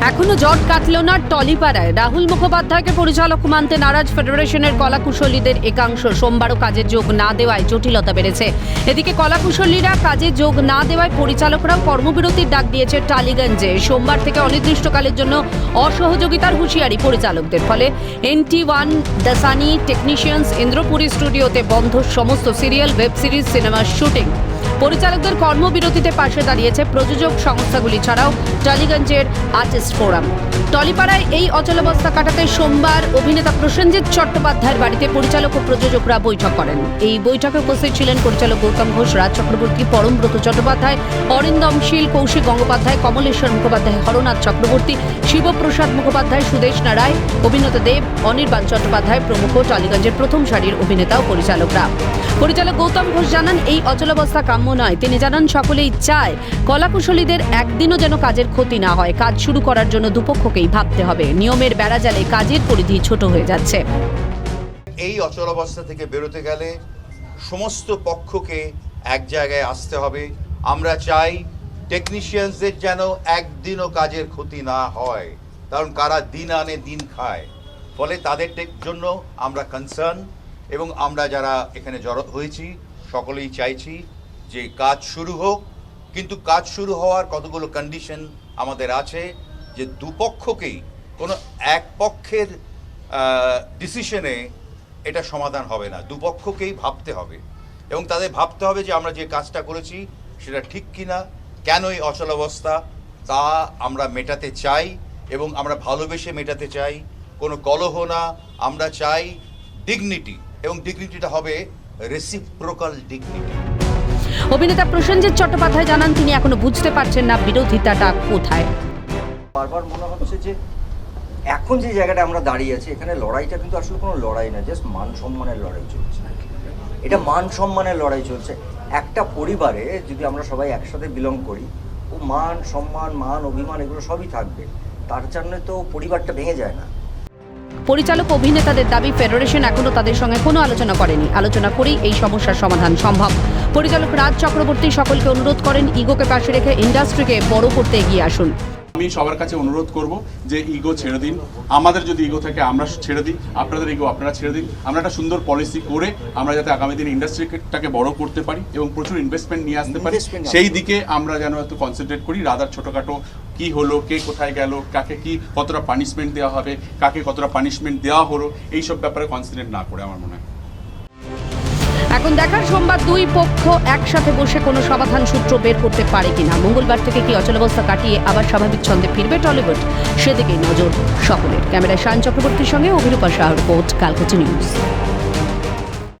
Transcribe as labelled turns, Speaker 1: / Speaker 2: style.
Speaker 1: এখনও জট কাটল না টলিপাড়ায়। রাহুল মুখোপাধ্যায়কে পরিচালক মানতে নারাজ ফেডারেশনের কলাকুশলীদের একাংশ। সোমবারও কাজে যোগ না দেওয়ায় জটিলতা বেড়েছে। এদিকে কলাকুশলীরা কাজে যোগ না দেওয়ায় পরিচালকরাও কর্মবিরতির ডাক দিয়েছে টালিগঞ্জে। সোমবার থেকে অনির্দিষ্টকালের জন্য অসহযোগিতার হুঁশিয়ারি পরিচালকদের ফলে NT one Dasani technicians, Indrapuri স্টুডিওতে বন্ধ সমস্ত সিরিয়াল, ওয়েব সিরিজ, সিনেমার শুটিং। পরিচালকদের কর্মবিরতিতে পাশে দাঁড়িয়েছে প্রযোজক সংস্থাগুলি ছাড়াও টালিগঞ্জের আর্টিস্ট ফোরাম। টলিপাড়ায় এই অচলাবস্থা কাটাতে সোমবার অভিনেতা প্রসেনজিৎ চট্টোপাধ্যায়ের বাড়িতে পরিচালক ও প্রযোজকরা বৈঠক করেন। এই বৈঠকে উপস্থিত ছিলেন পরিচালক গৌতম ঘোষ, রাজ চক্রবর্তী পরমব্রত চট্টোপাধ্যায়, অরিন্দম শীল, কৌশিক গঙ্গোপাধ্যায়, কমলেশ্বর মুখোপাধ্যায়, হরনাথ চক্রবর্তী, শিবপ্রসাদ মুখোপাধ্যায়, সুদেশ নারায়, অভিনেতা দেব, অনির্বাণ চট্টোপাধ্যায় প্রমুখ টালিগঞ্জের প্রথম সারির অভিনেতা ও পরিচালকরা। পরিচালক গৌতম ঘোষ জানান, এই অচলাবস্থা কাম্য নয়। তিনি জানান, সকলেই চায় কলাকুশলীদের একদিনও যেন কাজের ক্ষতি না হয়। কাজ শুরু করার জন্য দুপক্ষকেই ভাবতে হবে। নিয়মের বেড়াজালে কাজের পরিধি ছোট হয়ে যাচ্ছে।
Speaker 2: এই অচলাবস্থা থেকে বেরোতে গেলে সমস্ত পক্ষকে এক জায়গায় আসতে হবে। আমরা চাই টেকনিশিয়ানসদের যেন একদিনও কাজের ক্ষতি না হয়। কারণ কারা দিন আনে, দিন খায়। ফলে তাদের জন্য আমরা কনসার্ন এবং আমরা যারা এখানে জড়ো হয়েছি, সকলেই চাইছি যে কাজ শুরু হোক। কিন্তু কাজ শুরু হওয়ার কতগুলো কন্ডিশন আমাদের আছে যে দুপক্ষকেই কোনো এক পক্ষের ডিসিশনে এটা সমাধান হবে না। দুপক্ষকেই ভাবতে হবে। এবং তাদের ভাবতে হবে যে আমরা যে কাজটা করেছি সেটা ঠিক কি না কেন এই অচলাবস্থা তা আমরা মেটাতে চাই এবং আমরা ভালোবেসে মেটাতে চাই। কোনো কলহ না, আমরা চাই ডিগনিটি এবং ডিগনিটিটা হবে রেসিপ্রোকাল ডিগনিটি
Speaker 1: অভিনেতা প্রসেনজিৎ চট্টোপাধ্যায় জানান, তিনি এখনও বুঝতে পারছেন না বিরোধিতাটা কোথায়।
Speaker 3: বারবার মনে হচ্ছে যে এখন যে জায়গাটা আমরা দাঁড়িয়ে আছি, এখানে লড়াইটা কিন্তু আসলে কোনো লড়াই না জাস্ট মান সম্মানের লড়াই চলছে। এটা মান সম্মানের লড়াই চলছে। একটা পরিবারে যদি আমরা সবাই একসাথে বিলং করি, ও মান, সম্মান, মান, অভিমান এগুলো সবই থাকবে। তার জন্য তো পরিবারটা ভেঙে যায় না।
Speaker 1: পরিচালক অভিনেতাদের দাবি, ফেডারেশন এখনও তাদের সঙ্গে কোনো আলোচনা করেনি। আলোচনা করেই এই সমস্যার সমাধান সম্ভব। পরিচালক রাজ চক্রবর্তী সকলকে অনুরোধ করেন, ইগোকে পাশে রেখে ইন্ডাস্ট্রিকে বড় করতে এগিয়ে আসুন।
Speaker 4: আমি সবার কাছে অনুরোধ করব যে ইগো ছেড়ে দিন। আমাদের যদি ইগো থাকে আমরা ছেড়ে দিই। আপনাদের ইগো আপনারা ছেড়ে দিন। আমরা একটা সুন্দর পলিসি করে আমরা যাতে আগামী দিন ইন্ডাস্ট্রিটাকে বড় করতে পারি এবং প্রচুর ইনভেস্টমেন্ট নিয়ে আসতে পারি। সেই দিকে আমরা যেন একটু কনসেন্ট্রেট করি। রাদার ছোটোখাটো কি হলো কে কোথায় গেল কাকে কি কতটা পানিশমেন্ট দেওয়া হবে কাকে কতটা পানিশমেন্ট দেওয়া হলো এইসব ব্যাপারে কনসেন্ট্রেট না করে আমার মনে হয়।
Speaker 1: এখন দেখার সোমবার দুই পক্ষ একসাথে বসে কোনো সমাধান সূত্র বের করতে পারে কিনা? মঙ্গলবার থেকে কি অচলাবস্থা কাটিয়ে আবার স্বাভাবিক ছন্দে ফিরবে টলিউড? সেদিকেই নজর সকলের। ক্যামেরায় শান চক্রবর্তীর সঙ্গে অভিরূপা শাহ রিপোর্ট কালকুচি নিউজ।